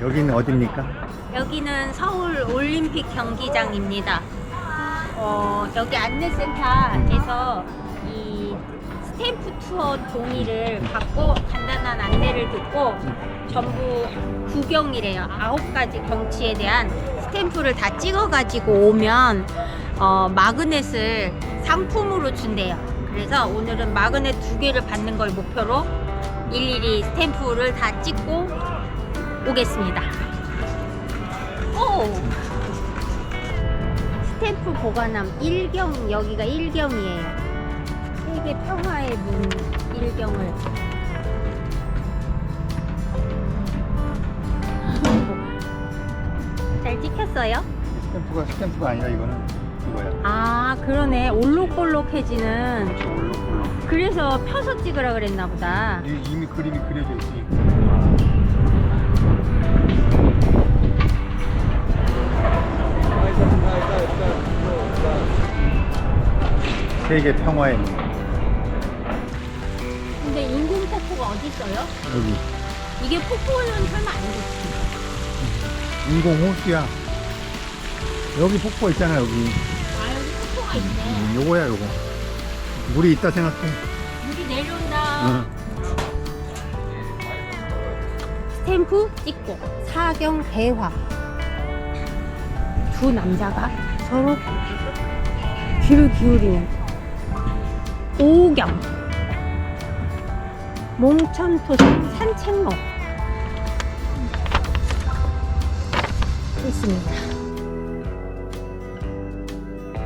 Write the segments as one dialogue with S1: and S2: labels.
S1: 여기는 어딥니까?
S2: 여기는 서울 올림픽 경기장입니다. 어, 여기 안내센터에서 이 스탬프 투어 동의를 받고 간단한 안내를 듣고 전부 구경이래요. 아홉 가지 경치에 대한 스탬프를 다 찍어가지고 오면 어, 마그넷을 상품으로 준대요. 그래서 오늘은 마그넷 두 개를 받는 걸 목표로 일일이 스탬프를 다 찍고 오겠습니다. 오! 스탬프 보관함 일경 여기가 일경이에요. 세계 평화의 문 일경을 잘 찍혔어요?
S1: 스탬프가 스탬프가 아니라 이거는 그거야.
S2: 아 그러네 올록볼록해지는
S1: 올록올록.
S2: 그래서 펴서 찍으라 그랬나 보다.
S1: 이- 이미 그림이 그려져 있으니까. 세계 평화의 문.
S2: 근데 인공 폭포가 어디 있어요?
S1: 여기
S2: 이게 폭포는 설마 아니겠지?
S1: 인공 호수야. 여기 폭포 있잖아 여기.
S2: 아 여기 폭포가 있네.
S1: 음, 요거야 요거. 물이 있다 생각해.
S2: 물이 내려온다.
S1: 응.
S2: 스탬프 찍고 사경 대화 두 남자가 서로 귀를 기울이는 오경 몽천토성 산책로 있습니다.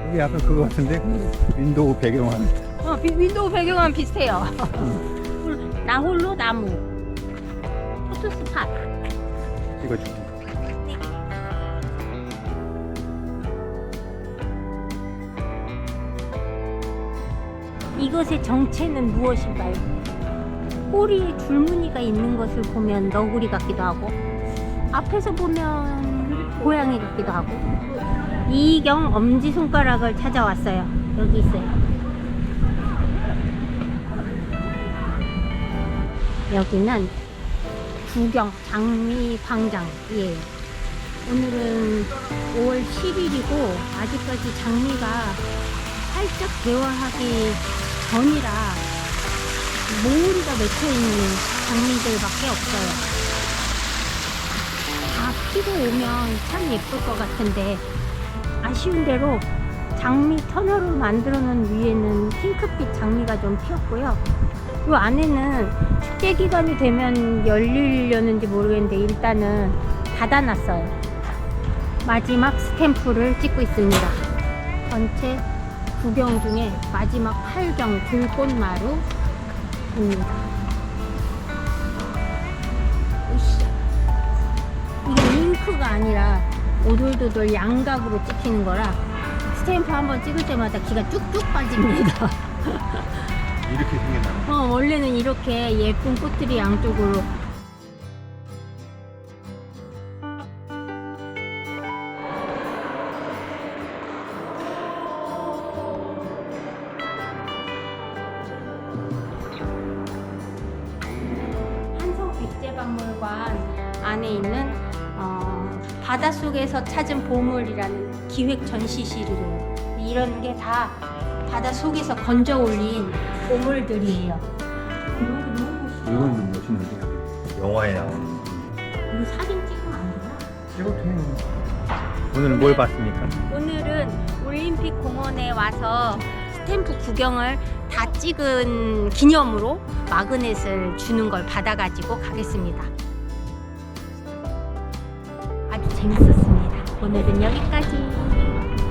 S1: 여기 약간 그거 같은데 윈도우 배경화면.
S2: 어, 비- 윈도우 배경은 비슷해요. 나홀로 나무 포토 스팟
S1: 찍어줄게.
S2: 이것의 정체는 무엇일까요? 꼬리에 줄무늬가 있는 것을 보면 너구리 같기도 하고 앞에서 보면 고양이 같기도 하고. 이경 엄지손가락을 찾아왔어요. 여기 있어요. 여기는 구경 장미 광장이에요. 오늘은 5월 10일이고 아직까지 장미가 살짝 개화하기 전이라 모으리가 맺혀있는 장미들밖에 없어요. 다 피고 오면 참 예쁠 것 같은데 아쉬운 대로 장미 터널을 만들어 놓은 위에는 핑크빛 장미가 좀 피었고요. 이 안에는 축제 기간이 되면 열리려는지 모르겠는데 일단은 닫아놨어요. 마지막 스탬프를 찍고 있습니다. 전체 구경 중에 마지막 8경 들꽃마루 입니다. 으쌰. 이게 링크가 아니라 오돌도돌 양각으로 찍히는 거라 스탬프 한번 찍을 때마다 기가 쭉쭉 빠집니다.
S1: 이렇게 생겼나?
S2: 어, 원래는 이렇게 예쁜 꽃들이 양쪽으로 박물관 안에 있는 어, 바닷속에서 찾은 보물이라는 기획 전시실이래요. 이런 게 다 바닷속에서 건져 올린 보물들이에요.
S1: 이건 멋있는데 영화에 나오는.
S2: 이거 사진 찍으면 안 되나?
S1: 찍어도 해. 오늘 뭘 봤습니까?
S2: 오늘은 올림픽 공원에 와서 스탬프 구경을 다 찍은 기념으로 마그넷을 주는 걸 받아가지고 가겠습니다. 아주 재밌었습니다. 오늘은 여기까지.